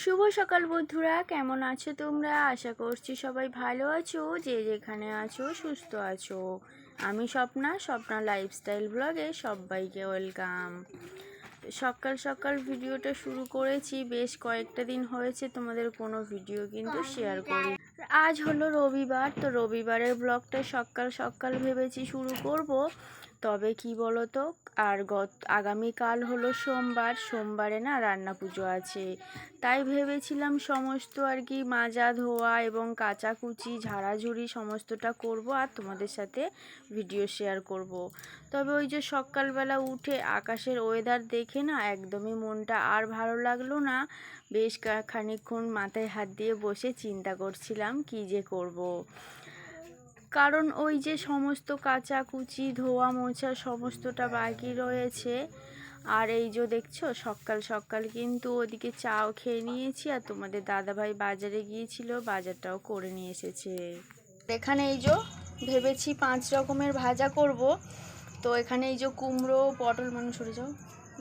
শুভ সকাল বন্ধুরা, কেমন আছো তোমরা? আশা করছি সবাই ভালো আছো, যে যেখানে আছো সুস্থ আছো। আমি স্বপ্না স্বপ্না লাইফস্টাইল ব্লগে সবাইকে ওয়েলকাম সকাল সকাল ভিডিওটা শুরু করেছি, বেশ কয়েকটা দিন হয়েছে তোমাদের কোনো ভিডিও কিন্তু শেয়ার করি আজ হলো রবিবার, তো রবিবারের ব্লগটা সকাল সকাল ভেবেছি শুরু করব। তবে কি বলো তো আর গত, আগামীকাল হলো সোমবার, সোমবারে না রান্না পুজো আছে তাই ভেবেছিলাম সমস্ত আর কি মাজা, ধোয়া এবং কাচাকুচি, ঝাড়াঝুড়ি সমস্তটা করব আর তোমাদের সাথে ভিডিও শেয়ার করব। তবে ওই যে সকালবেলা উঠে আকাশের ওয়েদার দেখে না একদমই মনটা আর ভালো লাগল না বেশ খানিকক্ষণ মাথায় হাত দিয়ে বসে চিন্তা করছিলাম, কি যে করব। কারণ ওই যে সমস্ত কাচাকুচি ধোয়া মোছা সমস্তটা বাকি রয়েছে। আর এই যে দেখছ, সকাল সকাল কিন্তু ওদিকে চাও খেয়ে নিয়েছি আর তোমাদের দাদাভাই বাজারে গিয়েছিল, বাজারটাও করে নিয়ে এসেছে। এখানে এই যে ভেবেছি পাঁচ রকমের ভাজা করব। তো এখানে এই যে কুমড়ো, পটল মানুষ সরে যাও,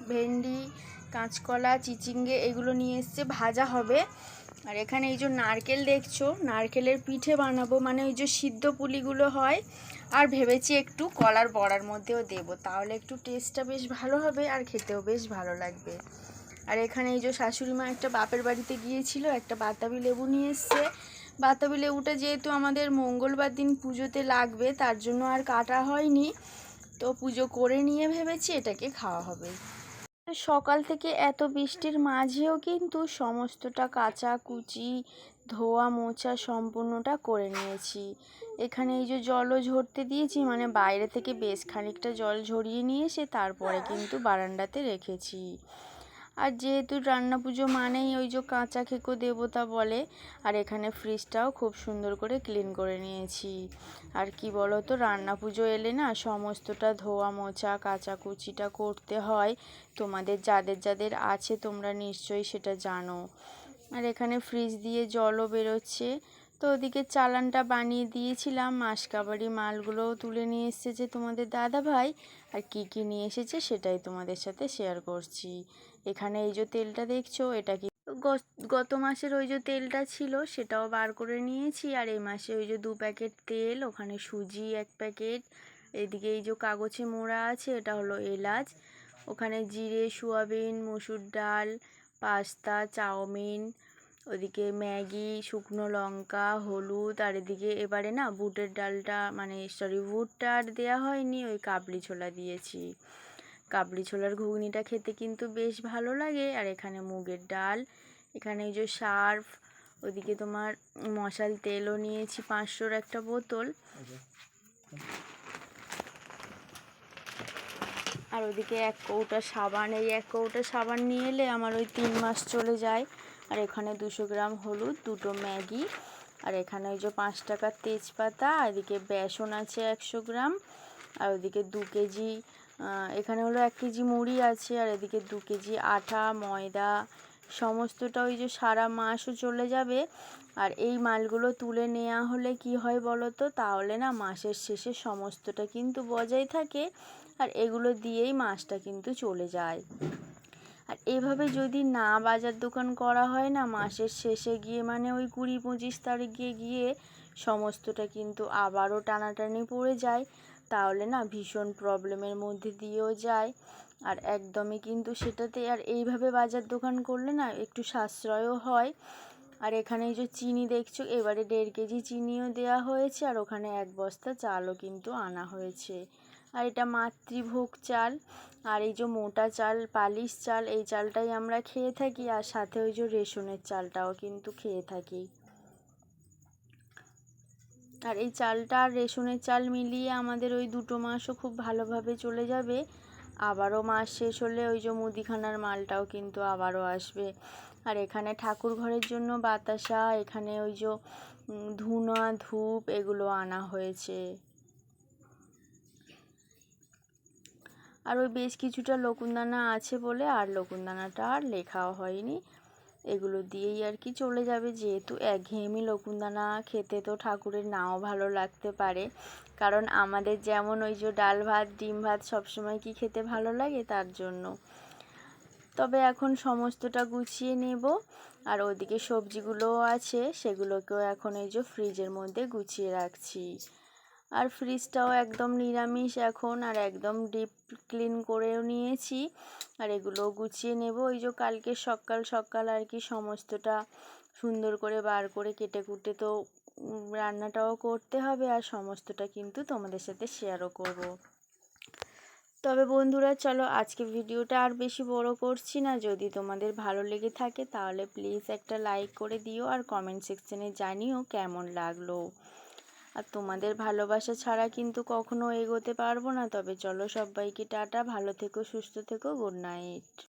ভেন্ডি কাঁচকলা, চিচিঙ্গে এগুলো নিয়ে এসছে, ভাজা হবে। আর এখানে এই যে নারকেল দেখছ, নারকেলের পিঠে বানাবো মানে ওই যে সিদ্ধ পুলিগুলো হয়। আর ভেবেছি একটু কলার বড়ার মধ্যেও দেবো, তাহলে একটু টেস্টটা বেশ ভালো হবে আর খেতেও বেশ ভালো লাগবে। আর এখানে এই যে শাশুড়ি মা একটা বাপের বাড়িতে গিয়েছিল, একটা বাতাবি লেবু নিয়ে এসছে। বাতাবি লেবুটা যেহেতু আমাদের মঙ্গলবার দিন পুজোতে লাগবে, তার জন্য আর কাটা হয়নি। তো পুজো করে নিয়ে ভেবেছি এটাকে খাওয়া হবে। সকাল থেকে এত বৃষ্টির মাঝেও কিন্তু সমস্তটা কাঁচা কুচি, ধোয়া মোছা সম্পূর্ণটা করে নিয়েছি। এখানে এই যে জলও ঝরতে দিয়েছি মানে বাইরে থেকে বেশ খানিকটা জল ঝরিয়ে নিয়ে এসে তারপরে কিন্তু বারান্দাতে রেখেছি। আর যেহেতু রান্না পুজো মানেই ওই যে কাঁচা খেকো দেবতা বলে, আর এখানে ফ্রিজটাও খুব সুন্দর করে ক্লিন করে নিয়েছি। আর কি বলো তো রান্না পুজো এলে না সমস্তটা ধোয়া মোছা কাচাকুচিটা করতে হয়। তোমাদের যাদের যাদের আছে তোমরা নিশ্চয়ই সেটা জানো। আর এখানে ফ্রিজ দিয়ে জলও বেরোচ্ছে। তো ওদিকে চালানটা বানিয়ে দিয়েছিলাম। মাসকাবাড়ি মালগুলোও তুলে নিয়ে এসেছে তোমাদের দাদা ভাই। আর কি কি নিয়ে এসেছে সেটাই তোমাদের সাথে শেয়ার করছি। এখানে এই যে তেলটা দেখছ, এটা কি গত মাসের ওই যে তেলটা ছিল সেটাও বার করে নিয়েছি। আর এই মাসে ওই যে দু প্যাকেট তেল, ওখানে সুজি এক প্যাকেট, এদিকে এই যে কাগজে মোড়া আছে এটা হলো এলাচ, ওখানে জিরে, সোয়াবিন, মসুর ডাল, পাস্তা, চাউমিন ওদিকে ম্যাগি, শুকনো লঙ্কা, হলুদ, আর এদিকে এবারে না বুটের ডালটা মানে সরি বুটটা আর দেওয়া হয়নি, ওই কাবলি ছোলা দিয়েছি। কাবলি ছোলার ঘুগনিটা খেতে কিন্তু বেশ ভালো লাগে, আর এখানে মুগের ডাল, এখানে ওই যে সার্ফ, ওদিকে তোমার মশাল তেলও নিয়েছি পাঁচশোর একটা বোতল। আর ওদিকে এক কৌটা সাবান, এই এক কৌটা সাবান নিয়ে এলে আমার ওই তিন মাস চলে যায়। আর এখানে দুশো গ্রাম হলুদ, দুটো ম্যাগি, আর এখানে ওই যে পাঁচ টাকার তেজপাতা এদিকে বেসন আছে একশো গ্রাম, আর ওদিকে দু কেজি এখানে হলো এক কেজি মুড়ি আছে, আর এদিকে দু কেজি আটা, ময়দা, সমস্তটা ওই যে সারা মাসও চলে যাবে। আর এই মালগুলো তুলে নেওয়া হলে কি হয় বলো তো? তাহলে না মাসের শেষে সমস্তটা কিন্তু বজায় থাকে, আর এগুলো দিয়েই মাসটা কিন্তু চলে যায়। আর এভাবে যদি না বাজার দোকান করা হয় না, মাসের শেষে গিয়ে মানে ওই কুড়ি পঁচিশ তারিখে গিয়ে সমস্তটা কিন্তু আবারও টানাটানি পড়ে যায়। তাহলে না ভীষণ প্রবলেমের মধ্যে দিয়েও যায়। আর একদমই কিন্তু সেটাতে আর এইভাবে বাজার দোকান করলে না একটু সাশ্রয়ও হয়। আর এখানে যে চিনি দেখছ, এবারে দেড় কেজি চিনিও দেওয়া হয়েছে আর ওখানে এক বস্তা চালও কিন্তু আনা হয়েছে। আর এটা মাতৃভোগ চাল, আর এই যে মোটা চাল, পালিশ চাল, এই চালটাই আমরা খেয়ে থাকি, আর সাথে ওই যে রেশনের চালটাও কিন্তু খেয়ে থাকি। আর এই চালটা আর রেশনের চাল মিলিয়ে আমাদের ওই দুটো মাসও খুব ভালোভাবে চলে যাবে। আবারও মাস শেষ হলে ওই যে মুদিখানার মালটাও কিন্তু আবারও আসবে। আর এখানে ঠাকুর ঘরের জন্য বাতাসা, এখানে ওই যে ধুনা, ধূপ এগুলো আনা হয়েছে। আর ওই বেশ কিছুটা লকুনদানা আছে বলে আর লকুনদানাটা আর লেখাও হয়নি। এগুলো দিয়েই আর কি চলে যাবে। যেহেতু একঘেয়েমি লকুনদানা খেতে তো ঠাকুরের নাও ভালো লাগতে পারে। কারণ আমাদের যেমন ওই যে ডাল ভাত, ডিম ভাত সবসময় কি খেতে ভালো লাগে, তার জন্য। তবে এখন সমস্তটা গুছিয়ে নেব। আর ওদিকে সবজিগুলোও আছে, সেগুলোকেও এখন এই যে ফ্রিজের মধ্যে গুছিয়ে রাখছি। আর ফ্রিজটাও একদম নিরামিষ এখন, আর একদম ডিপ ক্লিন করেও নিয়েছি। আর এগুলো গুছিয়ে নেব। ওই যে কালকে সকাল সকাল আর কি সমস্তটা সুন্দর করে বার করে কেটে কুটে তো রান্নাটাও করতে হবে আর সমস্তটা কিন্তু তোমাদের সাথে শেয়ারও করব। তবে বন্ধুরা, চলো আজকে ভিডিওটা আর বেশি বড় করছি না। যদি তোমাদের ভালো লেগে থাকে তাহলে প্লিজ একটা লাইক করে দিও আর কমেন্ট সেকশনে জানিও কেমন লাগল। আর তোমাদের ভালোবাসা ছাড়া কিন্তু কখনো এগোতে পারব না। তবে চলো সবাইকে টাটা, ভালো থেকো, সুস্থ থেকো গুড নাইট